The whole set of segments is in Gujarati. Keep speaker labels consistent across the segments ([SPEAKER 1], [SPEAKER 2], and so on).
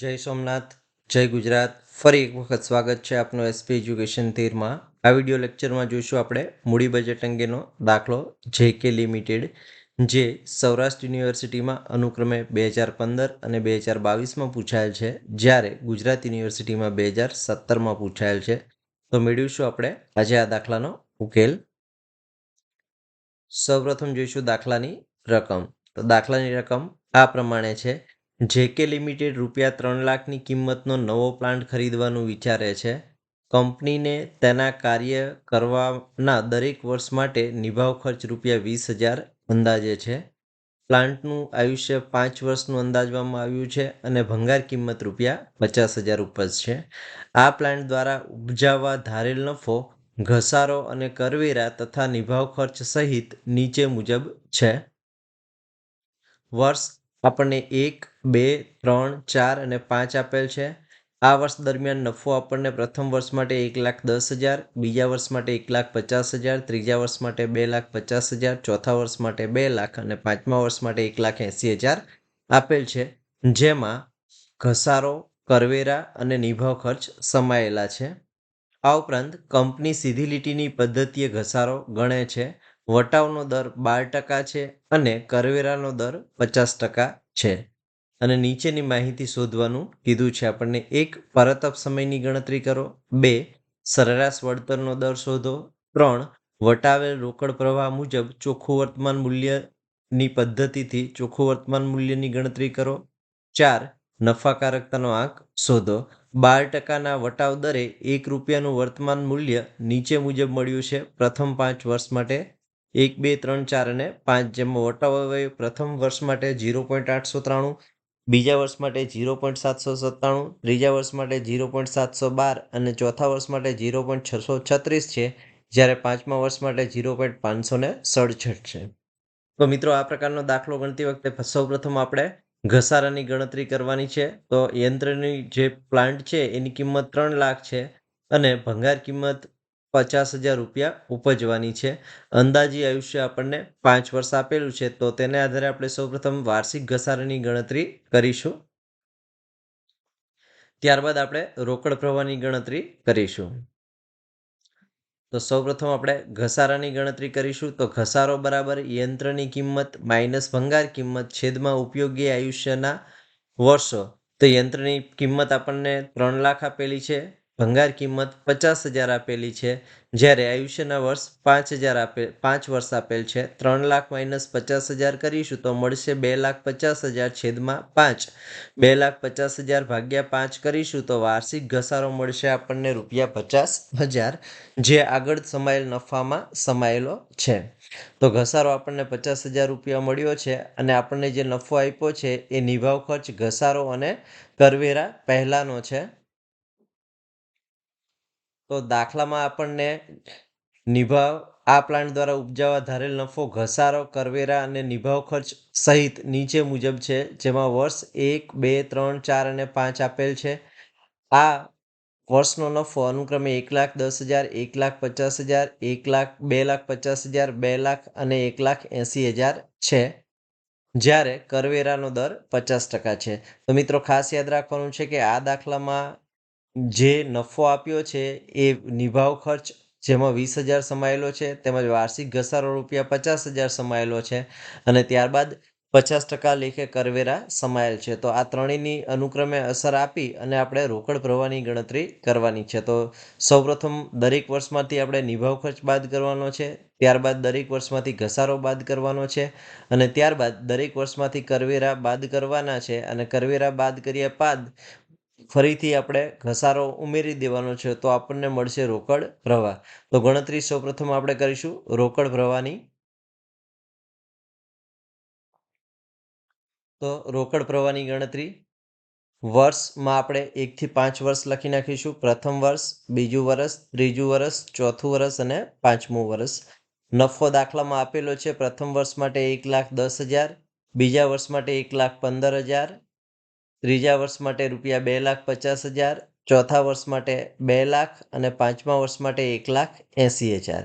[SPEAKER 1] જય સોમનાથ, જય ગુજરાત. ફરી એક વખત સ્વાગત છે આપનું એસપી એજ્યુકેશન તેરમાં. આ વીડિયો લેક્ચરમાં જોઈશું આપણે મૂડી બજેટ અંગેનો દાખલો જે કે લિમિટેડ જે સૌરાષ્ટ્ર યુનિવર્સિટીમાં અનુક્રમે બે હજાર પંદર અને બે હજાર બાવીસમાં પૂછાયેલ છે, જ્યારે ગુજરાત યુનિવર્સિટીમાં બે હજાર સત્તરમાં પૂછાયેલ છે. તો મેળવીશું આપણે આજે આ દાખલાનો ઉકેલ. સૌપ્રથમ જોઈશું દાખલાની રકમ. તો દાખલાની રકમ આ પ્રમાણે છે. જેકે લિમિટેડ રૂપિયા ત્રણ લાખની કિંમતનો નવો પ્લાન્ટ ખરીદવાનું વિચારે છે, કંપનીને તેના કાર્ય કરવાના દરેક વર્ષ માટે નિભાવ ખર્ચ રૂપિયા વીસ હજાર અંદાજે છે. પ્લાન્ટનું આયુષ્ય પાંચ વર્ષનું અંદાજવામાં આવ્યું છે અને ભંગાર કિંમત રૂપિયા પચાસ હજાર ઉપજ છે. આ પ્લાન્ટ દ્વારા ઉપજાવવા ધારેલ નફો, ઘસારો અને કરવેરા તથા નિભાવ ખર્ચ સહિત નીચે મુજબ છે. વર્ષ આપણને એક, બે, ત્રણ, ચાર અને પાંચ આપેલ છે. આ વર્ષ દરમિયાન નફો આપણને પ્રથમ વર્ષ માટે એક લાખ દસ હજાર, બીજા વર્ષ માટે એક લાખ પચાસ હજાર, ત્રીજા વર્ષ માટે બે લાખ પચાસ હજાર, ચોથા વર્ષ માટે બે લાખ અને પાંચમા વર્ષ માટે એક લાખ એંસી હજાર આપેલ છે. જેમાં ઘસારો, કરવેરા અને નિભાવ ખર્ચ સમાયેલા છે. આ ઉપરાંત કંપની સીધી લીટીની પદ્ધતિએ ઘસારો ગણે છે. વટાવનો દર બાર ટકા છે અને કરવેરાનો દર પચાસ ટકા છે. અને નીચેની માહિતી શોધવાનું કીધું છે. આપણને એક પરતપ સમયની ગણતરી કરો. બે, સરેરાશ વળતરનો દર શોધો. ત્રણ, વટાવેલ રોકડ પ્રવાહ મુજબ ચોખ્ખું વર્તમાન મૂલ્યની પદ્ધતિથી ચોખ્ખું વર્તમાન મૂલ્યની ગણતરી કરો. ચાર, નફાકારકતાનો આંક શોધો. બાર ટકાના વટાવ દરે એક રૂપિયાનું વર્તમાન મૂલ્ય નીચે મુજબ મળ્યું છે. પ્રથમ પાંચ વર્ષ માટે એક, બે, ત્રણ, ચાર અને પાંચ જેમાં વટાવ પ્રથમ વર્ષ માટે ઝીરો પોઈન્ટ આઠસો ત્રાણું, બીજા વર્ષ માટે ઝીરો પોઈન્ટ સાતસો સત્તાણું, ત્રીજા વર્ષ માટે ઝીરો પોઈન્ટ સાતસો બાર અને ચોથા વર્ષ માટે ઝીરો પોઈન્ટ છસો છત્રીસ છે, જ્યારે પાંચમા વર્ષ માટે ઝીરો પોઈન્ટ પાંચસો ને સડસઠ છે. તો મિત્રો, આ પ્રકારનો દાખલો ગણતી વખતે સૌપ્રથમ આપણે ઘસારાની ગણતરી કરવાની છે. તો યંત્રની જે પ્લાન્ટ છે, એની કિંમત ત્રણ લાખ છે અને ભંગાર કિંમત પચાસ હજાર રૂપિયા ઉપજવાની છે. અંદાજી આયુષ્ય આપણને પાંચ વર્ષ આપેલું છે, તો તેને આધારે આપણે સૌપ્રથમ વાર્ષિક ઘસારાની ગણતરી કરીશું. ત્યારબાદ આપણે રોકડ પ્રવાહની ગણતરી કરીશું. તો સૌપ્રથમ આપણે ઘસારાની ગણતરી કરીશું. તો ઘસારો બરાબર યંત્રની કિંમત માઇનસ ભંગાર કિંમત છેદમાં ઉપયોગી આયુષ્યના વર્ષો. તો યંત્રની કિંમત આપણને ત્રણ લાખ આપેલી છે. ભંગાર કિંમત પચાસ હજાર આપેલી છે, જ્યારે આયુષ્યના વર્ષ પાંચ હજાર આપે, પાંચ વર્ષ આપેલ છે. ત્રણ લાખ માઇનસ પચાસ હજાર કરીશું તો મળશે બે લાખ પચાસ હજાર છેદમાં પાંચ. બે લાખ પચાસ હજાર ભાગ્યા પાંચ કરીશું તો વાર્ષિક ઘસારો મળશે આપણને રૂપિયા પચાસ હજાર, જે આગળ સમાયેલ નફામાં સમાયેલો છે. તો ઘસારો આપણને પચાસ હજાર રૂપિયા મળ્યો છે અને આપણને જે નફો આપ્યો છે એ નિભાવ ખર્ચ ઘસારો અને કરવેરા પહેલાંનો છે. તો દાખલામાં આપણને નિભાવ આ પ્લાન્ટ દ્વારા ઉપજાવવા ધારેલ નફો, ઘસારો, કરવેરા અને નિભાવ ખર્ચ સહિત નીચે મુજબ છે, જેમાં વર્ષ એક, બે, ત્રણ, ચાર અને પાંચ આપેલ છે. આ વર્ષનો નફો અનુક્રમે એક લાખ દસ હજાર, એક લાખ પચાસ હજાર, એક લાખ, બે લાખ પચાસ હજાર, બે લાખ અને એક લાખ એંસી હજાર છે. જ્યારે કરવેરાનો દર પચાસ ટકા છે. તો મિત્રો ખાસ યાદ રાખવાનું છે કે આ દાખલામાં જે નફો આપ્યો છે એ નિભાવ ખર્ચ જેમાં વીસ હજાર સમાયેલો છે, તેમજ વાર્ષિક ઘસારો રૂપિયા પચાસ હજાર સમાયેલો છે અને ત્યારબાદ પચાસ ટકા લેખે કરવેરા સમાયેલ છે. તો આ ત્રણેયની અનુક્રમે અસર આપી અને આપણે રોકડ પ્રવાહની ગણતરી કરવાની છે. તો સૌપ્રથમ દરેક વર્ષમાંથી આપણે નિભાવ ખર્ચ બાદ કરવાનો છે, ત્યારબાદ દરેક વર્ષમાંથી ઘસારો બાદ કરવાનો છે અને ત્યારબાદ દરેક વર્ષમાંથી કરવેરા બાદ કરવાના છે અને કરવેરા બાદ કર્યા બાદ ફરીથી આપણે ઘસારો ઉમેરી દેવાનો છે તો આપણને મળશે રોકડ પ્રવાહ તો ગણતરી સૌપ્રથમ આપણે કરીશું રોકડ પ્રવાહની તો રોકડ પ્રવાહની ગણતરી. વર્ષમાં આપણે એકથી પાંચ વર્ષ લખી નાખીશું. પ્રથમ વર્ષ, બીજું વર્ષ, ત્રીજું વર્ષ, ચોથું વર્ષ અને પાંચમું વર્ષ. નફો દાખલામાં આપેલો છે. પ્રથમ વર્ષ માટે એક લાખ દસ હજાર, બીજા વર્ષ માટે એક લાખ પંદર હજાર ત્રીજા વર્ષ માટે રૂપિયા બે લાખ પચાસ હજાર, ચોથા વર્ષ માટે બે લાખ અને પાંચમા વર્ષ માટે એક લાખ એંસી હજાર.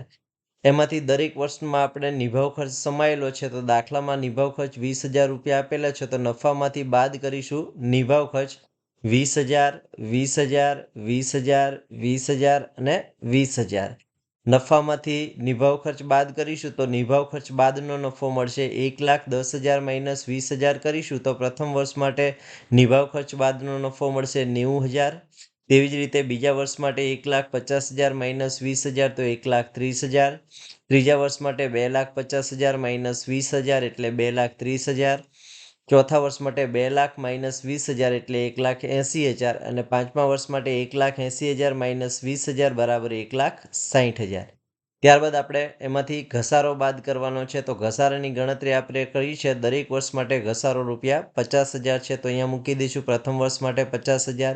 [SPEAKER 1] એમાંથી દરેક વર્ષમાં આપણે નિભાવ ખર્ચ સમાયેલો છે તો દાખલામાં નિભાવ ખર્ચ વીસ હજાર રૂપિયા આપેલા છે તો નફામાંથી બાદ કરીશું નિભાવ ખર્ચ વીસ હજાર વીસ હજાર વીસ હજાર વીસ હજાર અને વીસ હજાર. નફામાંથી નિભાવ ખર્ચ બાદ કરીશું તો નિભાવ ખર્ચ બાદનો નફો મળશે એક લાખ દસ હજાર માઇનસ વીસ હજાર કરીશું તો પ્રથમ વર્ષ માટે નિભાવ ખર્ચ બાદનો નફો મળશે નેવું હજાર. તેવી જ રીતે બીજા વર્ષ માટે એક લાખ પચાસ હજાર માઇનસ વીસ હજાર તો એક લાખ ત્રીસ હજાર. ત્રીજા વર્ષ માટે બે લાખ પચાસ હજાર માઇનસ વીસ હજાર એટલે બે લાખ ત્રીસ હજાર. ચોથા વર્ષ માટે બે લાખ માઇનસ વીસ હજાર એટલે એક લાખ એંસી હજાર અને પાંચમા વર્ષ માટે એક લાખ એંસી હજાર માઇનસ વીસ હજાર બરાબર એક લાખ સાહીઠ હજાર. ત્યારબાદ આપણે એમાંથી ઘસારો બાદ કરવાનો છે. તો ઘસારાની ગણતરી આપણે કરી છે. દરેક વર્ષ માટે ઘસારો રૂપિયા પચાસ હજાર છે. તો અહીંયા મૂકી દઈશું. પ્રથમ વર્ષ માટે પચાસ હજાર,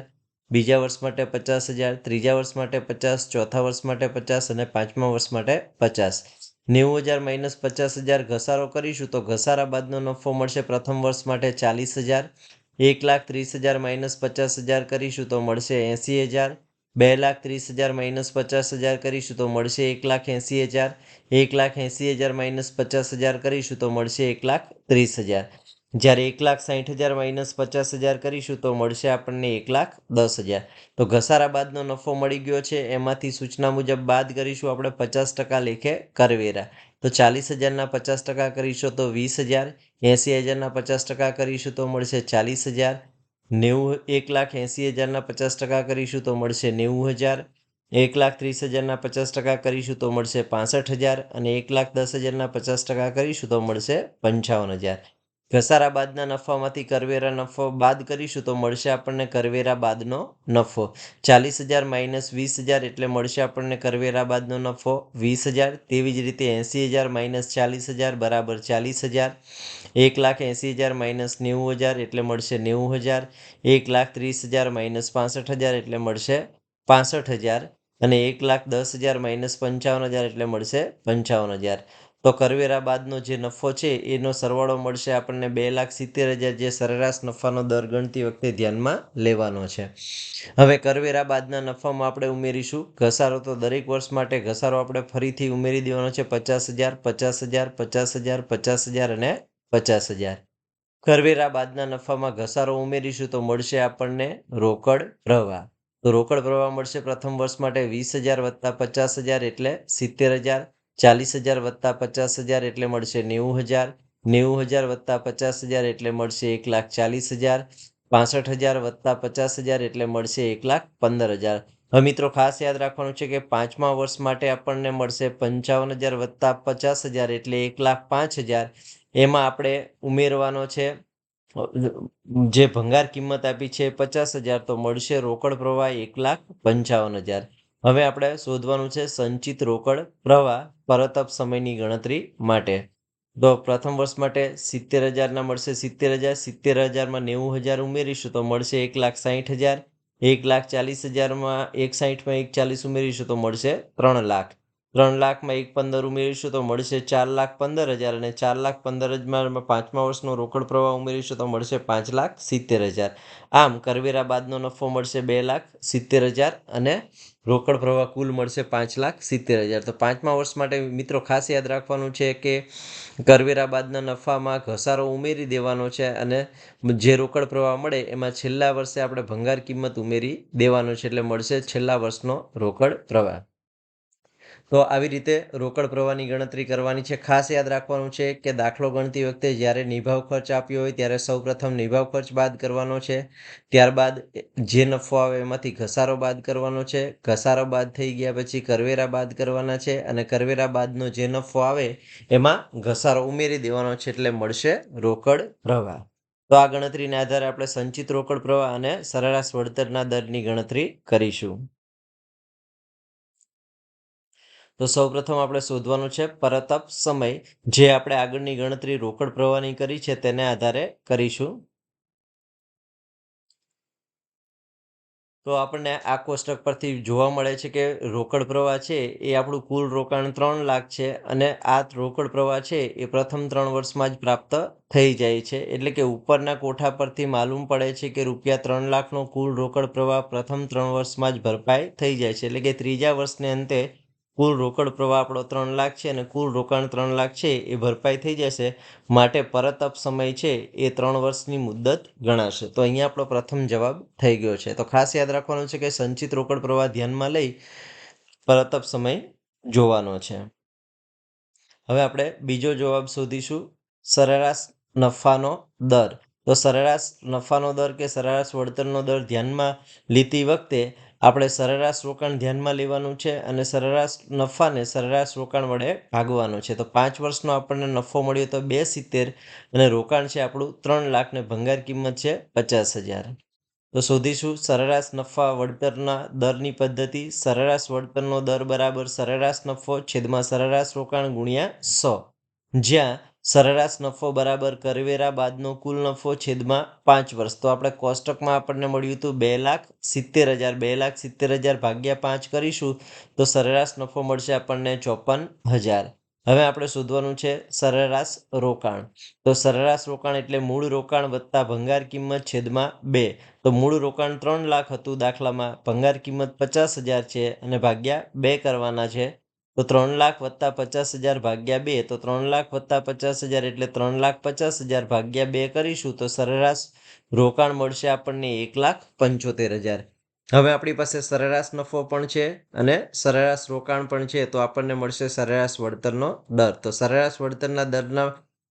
[SPEAKER 1] બીજા વર્ષ માટે પચાસ હજાર, ત્રીજા વર્ષ માટે પચાસ, ચોથા વર્ષ માટે પચાસ અને પાંચમા વર્ષ માટે પચાસ. નેવું હજાર માઇનસ પચાસ હજાર ઘસારો કરીશું તો ઘસારા બાદનો નફો મળશે પ્રથમ વર્ષ માટે ચાલીસ હજાર. એક લાખ ત્રીસ હજાર માઇનસ પચાસ હજાર કરીશું તો મળશે એંસી હજાર. બે લાખ ત્રીસ હજાર માઇનસ પચાસ હજાર કરીશું તો મળશે એક લાખ એંસી હજાર. એક લાખ એંસી હજાર માઇનસ પચાસ હજાર કરીશું તો મળશે એક લાખ ત્રીસ હજાર. જ્યારે એક લાખ સાહીઠ હજાર માઇનસ પચાસ હજાર કરીશું તો મળશે આપણને એક લાખ દસ હજાર. તો ઘસારા બાદનો નફો મળી ગયો છે, એમાંથી સૂચના મુજબ બાદ કરીશું આપણે પચાસ ટકા લેખે કરવેરા. તો ચાલીસ હજારના પચાસ ટકા કરીશું તો વીસ હજાર, એંસી હજારના પચાસ ટકા કરીશું તો મળશે ચાલીસ હજાર, નેવું, એક લાખ એંસી હજારના પચાસ ટકા કરીશું તો મળશે નેવું હજાર, એક લાખ ત્રીસ હજારના પચાસ ટકા કરીશું તો મળશે પાસઠ હજાર અને એક લાખ દસ હજારના પચાસ ટકા કરીશું તો મળશે પંચાવન હજાર. ઘસારા બાદના નફામાંથી કરવેરા નફો બાદ કરીશું તો મળશે આપણને કરવેરા બાદનો નફો. ચાલીસ હજાર માઇનસ વીસ હજાર એટલે મળશે આપણને કરવેરા બાદનો નફો વીસ હજાર. તેવી જ રીતે એંસી હજાર માઇનસ ચાલીસ હજાર બરાબર ચાલીસ હજાર. એક લાખ એંસી હજાર માઇનસ નેવું હજાર એટલે મળશે નેવું હજાર. એક લાખ ત્રીસ હજાર માઇનસ પાસઠ હજાર એટલે મળશે પાસઠ હજાર. અને એક લાખ દસ હજાર માઇનસ પંચાવન હજાર એટલે મળશે પંચાવન હજાર. તો કરવેરા બાદનો જે નફો છે, એનો સરવાળો મળશે આપણને બે લાખ સિત્તેર હજાર, જે સરેરાશ નફાનો દર ગણતી વખતે ધ્યાનમાં લેવાનો છે. હવે કરવેરા બાદના નફામાં આપણે ઉમેરીશું. ઘસારો તો દરેક વર્ષ માટે ઘસારો આપણે ફરીથી ઉમેરી દેવાનો છે, પચાસ હજાર પચાસ હજાર પચાસ હજાર પચાસ હજાર અને પચાસ હજાર. કરવેરા બાદના નફામાં ઘસારો ઉમેરીશું તો મળશે આપણને રોકડ પ્રવાહ. તો રોકડ પ્રવાહ મળશે પ્રથમ વર્ષ માટે વીસ હજાર વત્તા પચાસ હજાર એટલે સિત્તેર હજાર. ચાલીસ હજાર વત્તા પચાસ હજાર એટલે મળશે નેવું હજાર. નેવું હજાર વત્તા પચાસ હજાર એટલે મળશે એક લાખ ચાલીસ હજાર. પાસઠ હજાર વત્તા પચાસ હજાર એટલે મળશે એક લાખ પંદર હજાર. હવે મિત્રો ખાસ યાદ રાખવાનું છે કે પાંચમા વર્ષ માટે આપણને મળશે પંચાવન હજાર વત્તા પચાસ હજાર એટલે એક લાખ પાંચ હજાર. એમાં આપણે ઉમેરવાનો છે, જે ભંગાર કિંમત આપી છે પચાસ હજાર તો મળશે રોકડ પ્રવાહ એક લાખ પંચાવન હજાર. હવે આપણે શોધવાનું છે સંચિત રોકડ પ્રવાહ પરતપ સમયની ગણતરી માટે. તો પ્રથમ વર્ષ માટે સિત્તેર હજારના મળશે સિત્તેર હજાર, સિત્તેર હજારમાં નેવું હજાર ઉમેરીશું તો મળશે એક લાખ સાહીઠ હજાર, એક લાખ ચાલીસ હજારમાં એક સાહીઠમાં એક ચાલીસ ઉમેરીશું તો મળશે ત્રણ લાખ. ત્રણ લાખમાં એક પંદર ઉમેરીશું તો મળશે ચાર લાખ પંદર હજાર અને ચાર લાખ પંદર હજારમાં પાંચમા વર્ષનો રોકડ પ્રવાહ ઉમેરીશું તો મળશે પાંચ લાખ સિત્તેર હજાર. આમ કરવેરા બાદનો નફો મળશે બે લાખ સિત્તેર હજાર અને રોકડ પ્રવાહ કુલ મળશે પાંચ લાખ સિત્તેર હજાર. તો પાંચમા વર્ષ માટે મિત્રો ખાસ યાદ રાખવાનું છે કે કરવેરા બાદના નફામાં ઘસારો ઉમેરી દેવાનો છે અને જે રોકડ પ્રવાહ મળે એમાં છેલ્લા વર્ષે આપણે ભંગાર કિંમત ઉમેરી દેવાનો છે એટલે મળશે છેલ્લા વર્ષનો રોકડ પ્રવાહ તો આવી રીતે રોકડ પ્રવાહની ગણતરી કરવાની છે. ખાસ યાદ રાખવાનું છે કે દાખલો ગણતી વખતે જ્યારે નિભાવ ખર્ચ આપ્યો હોય ત્યારે સૌપ્રથમ નિભાવ ખર્ચ બાદ કરવાનો છે. ત્યારબાદ જે નફો આવે એમાંથી ઘસારો બાદ કરવાનો છે. ઘસારો બાદ થઈ ગયા પછી કરવેરા બાદ કરવાના છે અને કરવેરા બાદનો જે નફો આવે એમાં ઘસારો ઉમેરી દેવાનો છે એટલે મળશે રોકડ પ્રવાહ. તો આ ગણતરીના આધારે આપણે સંચિત રોકડ પ્રવાહ અને સરેરાશ વળતરના દરની ગણતરી કરીશું. તો સૌપ્રથમ આપણે શોધવાનું છે પરતપ સમય. જે આપણે આગળની ગણતરી રોકડ પ્રવાહની કરી છે તેને આધારે કરીશું. તો આપણને આ કોષ્ટક પરથી જોવા મળે છે કે રોકડ પ્રવાહ છે એ આપણું કુલ રોકાણ ત્રણ લાખ છે અને આ રોકડ પ્રવાહ છે એ પ્રથમ ત્રણ વર્ષમાં જ પ્રાપ્ત થઈ જાય છે. એટલે કે ઉપરના કોઠા પરથી માલુમ પડે છે કે રૂપિયા ત્રણ લાખનો કુલ રોકડ પ્રવાહ પ્રથમ ત્રણ વર્ષમાં જ ભરપાઈ થઈ જાય છે. એટલે કે ત્રીજા વર્ષને અંતે કુલ રોકડ પ્રવાહ આપણો ત્રણ લાખ છે અને કુલ રોકાણ ત્રણ લાખ છે એ ભરપાઈ થઈ જશે. માટે પરત સમય છે એ ત્રણ વર્ષની મુદ્દત ગણાશે. તો અહીંયા આપણો પ્રથમ જવાબ થઈ ગયો છે. તો ખાસ યાદ રાખવાનું છે કે સંચિત રોકડ પ્રવાહ ધ્યાનમાં લઈ પરત સમય જોવાનો છે. હવે આપણે બીજો જવાબ શોધીશું. સરેરાશ નફાનો દર. તો સરેરાશ નફાનો દર કે સરેરાશ વળતરનો દર ધ્યાનમાં લીધી વખતે આપણે સરેરાશ રોકાણ ધ્યાનમાં લેવાનું છે અને સરેરાશ નફાને સરેરાશ રોકાણ વડે ભાગવાનું છે. તો પાંચ વર્ષનો આપણને નફો મળ્યો તો બે સિત્તેર અને રોકાણ છે આપણું ત્રણ લાખને ભંગાર કિંમત છે પચાસ હજાર. તો શોધીશું સરેરાશ નફા વળતરના દરની પદ્ધતિ સરેરાશ વળતરનો દર બરાબર સરેરાશ નફો છેદમાં સરેરાશ રોકાણ ગુણ્યા સો. જ્યાં સરેરાશ નફો બરાબર કરવેરા બાદનો કુલ નફો છેદમાં પાંચ વર્ષ. તો આપણે કોષ્ટકમાં આપણને મળ્યું હતું બે લાખ સિત્તેર હજાર. બે લાખ સિત્તેર હજાર ભાગ્યા પાંચ કરીશું તો સરેરાશ નફો મળશે આપણને ચોપન હજાર. હવે આપણે શોધવાનું છે સરેરાશ રોકાણ. તો સરેરાશ રોકાણ એટલે મૂળ રોકાણ વત્તા ભંગાર કિંમત છેદમાં બે. તો મૂળ રોકાણ ત્રણ લાખ હતું દાખલામાં. ભંગાર કિંમત પચાસ હજાર છે અને ભાગ્યા બે કરવાના છે તો ત્રણ લાખ વત્તા પચાસ હજાર ભાગ્યા બે, તો ત્રણ લાખ વત્તા પચાસ હજાર એટલે ત્રણ લાખ પચાસ હજાર ભાગ્યા બે કરીશું, તો સરેરાશ રોકાણ મળશે આપણને એક લાખ પંચોતેર હજાર. હવે આપણી પાસે સરેરાશ નફો પણ છે અને સરેરાશ રોકાણ પણ છે, તો આપણને મળશે સરેરાશ વળતરનો દર. તો સરેરાશ વળતરના દરના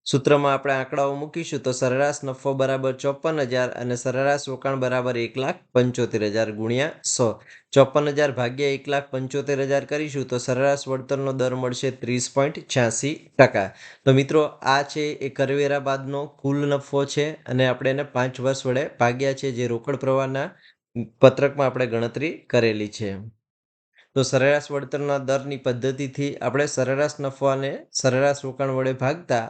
[SPEAKER 1] સૂત્રમાં આપણે આંકડાઓ મૂકીશું તો સરેરાશ નફો બરાબર ચોપન હજાર અને સરેરાશ રોકાણ બરાબર એક લાખ પંચોતેર હજાર ગુણ્યા સો. ચોપન હજાર ભાગ્યા એક લાખ પંચોતેર હજાર કરીશું તો સરેરાશ વળતરનો દર મળશે ત્રીસ પોઈન્ટ છ્યાસી ટકા. તો મિત્રો, આ છે એ કરવેરા બાદનો કુલ નફો છે અને આપણે એને પાંચ વર્ષ વડે ભાગ્યા છે જે રોકડ પ્રવાહના પત્રકમાં આપણે ગણતરી કરેલી છે. તો સરેરાશ વળતરના દરની પદ્ધતિથી આપણે સરેરાશ નફાને સરેરાશ રોકાણ વડે ભાગતા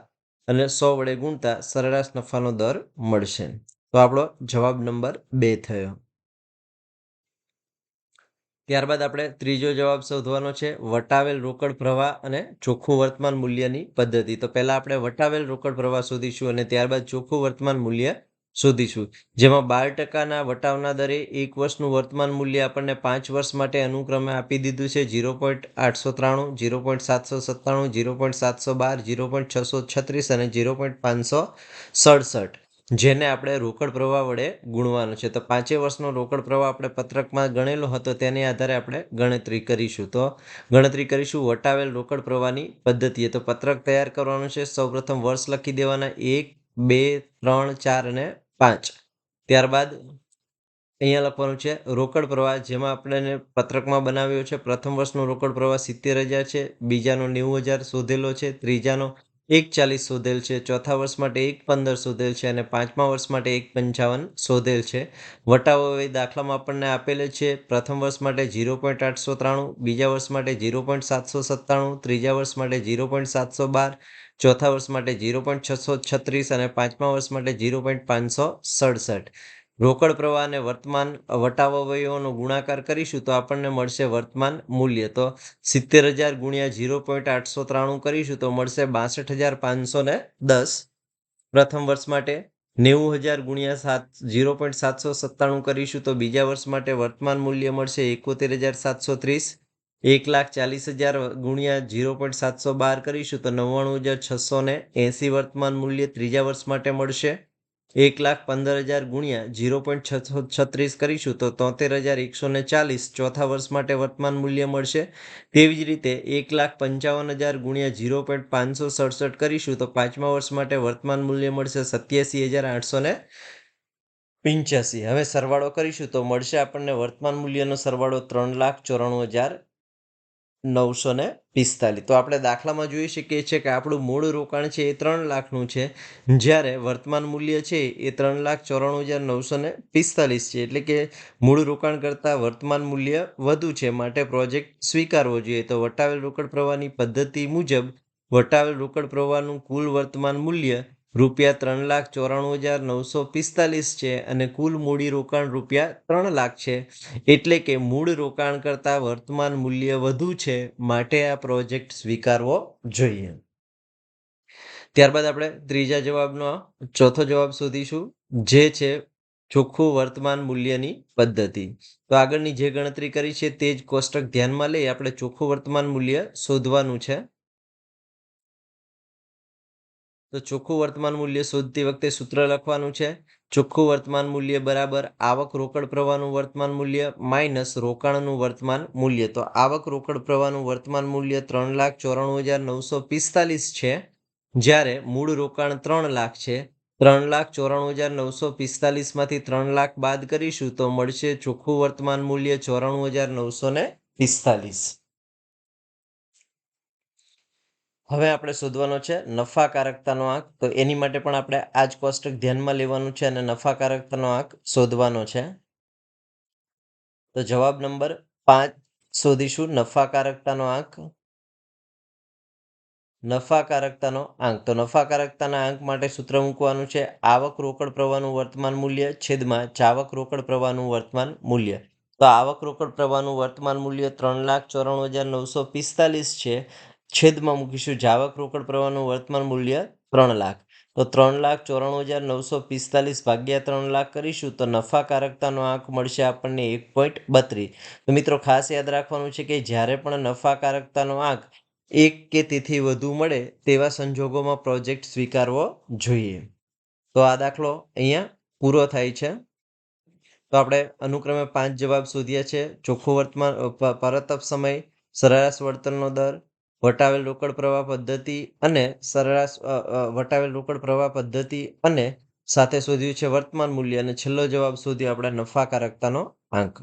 [SPEAKER 1] અને સો વડે ગુણતા સરેરાશ નફાનો દર મળશે. તો આપણો જવાબ નંબર બે થયો. ત્યારબાદ આપણે ત્રીજો જવાબ શોધવાનો છે, વટાવેલ રોકડ પ્રવાહ અને ચોખ્ખું વર્તમાન મૂલ્યની પદ્ધતિ. તો પહેલા આપણે વટાવેલ રોકડ પ્રવાહ શોધીશું અને ત્યારબાદ ચોખ્ખું વર્તમાન મૂલ્ય શોધીશું. જેમાં બાર ટકાના વટાવના દરે એક વર્ષનું વર્તમાન મૂલ્ય આપણને પાંચ વર્ષ માટે અનુક્રમે આપી દીધું છે ઝીરો પોઈન્ટ આઠસો ત્રાણું, ઝીરો પોઈન્ટ સાતસો સત્તાણું, ઝીરો પોઈન્ટ સાતસો બાર, ઝીરો પોઈન્ટ છસો છત્રીસ અને ઝીરો પોઈન્ટ પાંચસો સડસઠ. જેને આપણે રોકડ પ્રવાહ વડે ગુણવાનો છે. તો પાંચે વર્ષનો રોકડ પ્રવાહ આપણે પત્રકમાં ગણેલો હતો, તેની આધારે આપણે ગણતરી કરીશું. તો ગણતરી કરીશું વટાવેલ રોકડ પ્રવાહની પદ્ધતિએ. તો પત્રક તૈયાર કરવાનું છે. સૌપ્રથમ વર્ષ લખી દેવાના એક, બે, ત્રણ, ચાર અને પાંચ. ત્યારબાદ અહીંયા લખવાનું છે, રોકડ પ્રવાહ જેમાં આપણે પત્રકમાં બનાવ્યો છે, પ્રથમ વર્ષનો રોકડ પ્રવાહ સિત્તેર હજાર છે, બીજાનો નેવું હજાર શોધેલો છે, ત્રીજાનો એક ચાલીસ શોધેલ છે, ચોથા વર્ષ માટે એક પંદર શોધેલ છે અને પાંચમા વર્ષ માટે એક પંચાવન શોધેલ છે. વટાવો એ દાખલામાં આપણને આપેલ છે. પ્રથમ વર્ષ માટે ઝીરો પોઈન્ટ આઠસો ત્રાણું, બીજા વર્ષ માટે ઝીરો પોઈન્ટ સાતસો સત્તાણું, ત્રીજા વર્ષ માટે ઝીરો પોઈન્ટ સાતસો બાર, ચોથા વર્ષ માટે ઝીરો પોઈન્ટ છસો છત્રીસ અને પાંચમા વર્ષ માટે ઝીરો પોઈન્ટ પાંચસો સડસઠ. રોકડ પ્રવાહ અને વર્તમાન વટાવવયોનો ગુણાકાર કરીશું તો આપણને મળશે વર્તમાન મૂલ્ય. તો સિત્તેર હજાર ગુણ્યા ઝીરો પોઈન્ટ આઠસો ત્રાણું કરીશું તો મળશે બાસઠ હજાર પાંચસો ને દસ. પ્રથમ વર્ષ માટે નેવું હજાર ગુણ્યા સાત, ઝીરો પોઈન્ટ સાતસો સત્તાણું કરીશું તો બીજા વર્ષ માટે વર્તમાન મૂલ્ય મળશે એકોતેર હજાર સાતસો ત્રીસ. એક લાખ ચાલીસ હજાર ગુણ્યા ઝીરો પોઈન્ટ સાતસો બાર કરીશું તો નવ્વાણું હજાર છસો ને એંસી વર્તમાન મૂલ્ય ત્રીજા વર્ષ માટે મળશે. એક લાખ પંદર હજાર ગુણ્યા ઝીરો પોઈન્ટ છસો છત્રીસ કરીશું તો તોતેર હજાર એકસો ને ચાલીસ ચોથા વર્ષ માટે વર્તમાન મૂલ્ય મળશે. તેવી જ રીતે એક લાખ પંચાવન હજાર ગુણ્યા ઝીરો પોઈન્ટ પાંચસો સડસઠ કરીશું તો પાંચમા વર્ષ માટે વર્તમાન મૂલ્ય મળશે સત્યાસી હજાર આઠસો ને પિંચ્યાસી. હવે સરવાળો કરીશું તો મળશે આપણને વર્તમાન મૂલ્યનો સરવાળો ત્રણ લાખ ચોરાણું હજાર નવસો ને પિસ્તાલીસ. તો આપણે દાખલામાં જોઈ શકીએ છીએ કે આપણું મૂળ રોકાણ છે એ ત્રણ લાખનું છે. જ્યારે વર્તમાન મૂલ્ય છે એ ત્રણ લાખ ચોરાણું હજાર નવસો ને પિસ્તાલીસ છે. એટલે કે મૂળ રોકાણ કરતાં વર્તમાન મૂલ્ય વધુ છે. માટે પ્રોજેક્ટ સ્વીકારવો જોઈએ. તો વટાવેલ રોકડ પ્રવાહની પદ્ધતિ મુજબ વટાવેલ રોકડ પ્રવાહનું કુલ વર્તમાન મૂલ્ય રૂપિયા ત્રણ લાખ ચોરાણું હજાર નવસો પિસ્તાલીસ છે અને કુલ મૂડી રોકાણ રૂપિયા ત્રણ લાખ છે. એટલે કે મૂળ રોકાણ કરતાં વર્તમાન મૂલ્ય વધુ છે માટે આ પ્રોજેક્ટ સ્વીકારવો જોઈએ. ત્યારબાદ આપણે ત્રીજા જવાબનો, ચોથો જવાબ શોધીશું, જે છે ચોખ્ખું વર્તમાન મૂલ્યની પદ્ધતિ. તો આગળની જે ગણતરી કરી છે તે જ કોષ્ટક ધ્યાનમાં લઈ આપણે ચોખ્ખું વર્તમાન મૂલ્ય શોધવાનું છે. તો ચોખ્ખું વર્તમાન મૂલ્ય શોધતી વખતે સૂત્ર લખવાનું છે. ચોખ્ખું વર્તમાન મૂલ્ય બરાબર આવક રોકડ પ્રવાહનું વર્તમાન મૂલ્ય માઇનસ રોકાણનું વર્તમાન મૂલ્ય. તો આવક રોકડ પ્રવાહનું વર્તમાન મૂલ્ય ત્રણ લાખ ચોરાણું હજાર નવસો પિસ્તાલીસ છે. જ્યારે મૂળ રોકાણ ત્રણ લાખ છે, ત્રણ લાખ ચોરાણું હજાર નવસો પિસ્તાલીસમાંથી ત્રણ લાખ બાદ કરીશું તો મળશે ચોખ્ખું વર્તમાન મૂલ્ય ચોરાણું હજાર નવસો ને પિસ્તાલીસ. હવે આપણે શોધવાનો છે નફાકારકતાનો આંક. તો એની માટે પણ આપણે આ જ કોષ્ટક ધ્યાનમાં લેવાનું છે અને નફાકારકતાનો આંક શોધવાનો છે. તો જવાબ નંબર પાંચ શોધીશું નફાકારકતાનો આંક. નફાકારકતાનો આંક. તો નફાકારકતાના આંક માટે સૂત્ર મૂકવાનું છે આવક રોકડ પ્રવાહનું વર્તમાન મૂલ્ય છેદમાં ચાવક રોકડ પ્રવાહનું વર્તમાન મૂલ્ય. તો આવક રોકડ પ્રવાહનું વર્તમાન મૂલ્ય ત્રણ લાખ ચોરાણું હજાર નવસો પિસ્તાલીસ છે. છેદમાં મૂકીશું. જાવક રોકડ પ્રવાહનું વર્તમાન મૂલ્ય ત્રણ લાખ. તો ત્રણ લાખ ચોરાણું હજાર નવસો પિસ્તાલીસ ભાગ્યા ત્રણ લાખ કરીશું તો નફાકારકતાનો આંક મળશે આપણને એક પોઈન્ટ બત્રીસ. તો મિત્રો, ખાસ યાદ રાખવાનું છે કે જ્યારે પણ નફાકારકતાનો આંક એક કે તેથી વધુ મળે તેવા સંજોગોમાં પ્રોજેક્ટ સ્વીકારવો જોઈએ. તો આ દાખલો અહીંયા પૂરો થાય છે. તો આપણે અનુક્રમે પાંચ જવાબ શોધ્યા છે. ચોખ્ખું વર્તમાન પરતપ સમય, સરેરાશ વળતરનો દર વટાવેલ રોકડ પ્રવાહ પદ્ધતિ અને સરેરાશ વટાવેલ રોકડ પ્રવાહ પદ્ધતિ અને સાથે શોધ્યું છે વર્તમાન મૂલ્ય અને છેલ્લો જવાબ શોધ્યો આપણે નફાકારકતાનો આંક.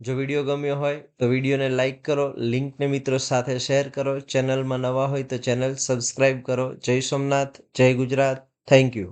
[SPEAKER 1] જો વીડિયો ગમ્યો હોય તો વિડીયોને લાઇક કરો, લિંકને મિત્રો સાથે શેર કરો, ચેનલમાં નવા હોય તો ચેનલ સબસ્ક્રાઈબ કરો. જય સોમનાથ, જય ગુજરાત. Thank you.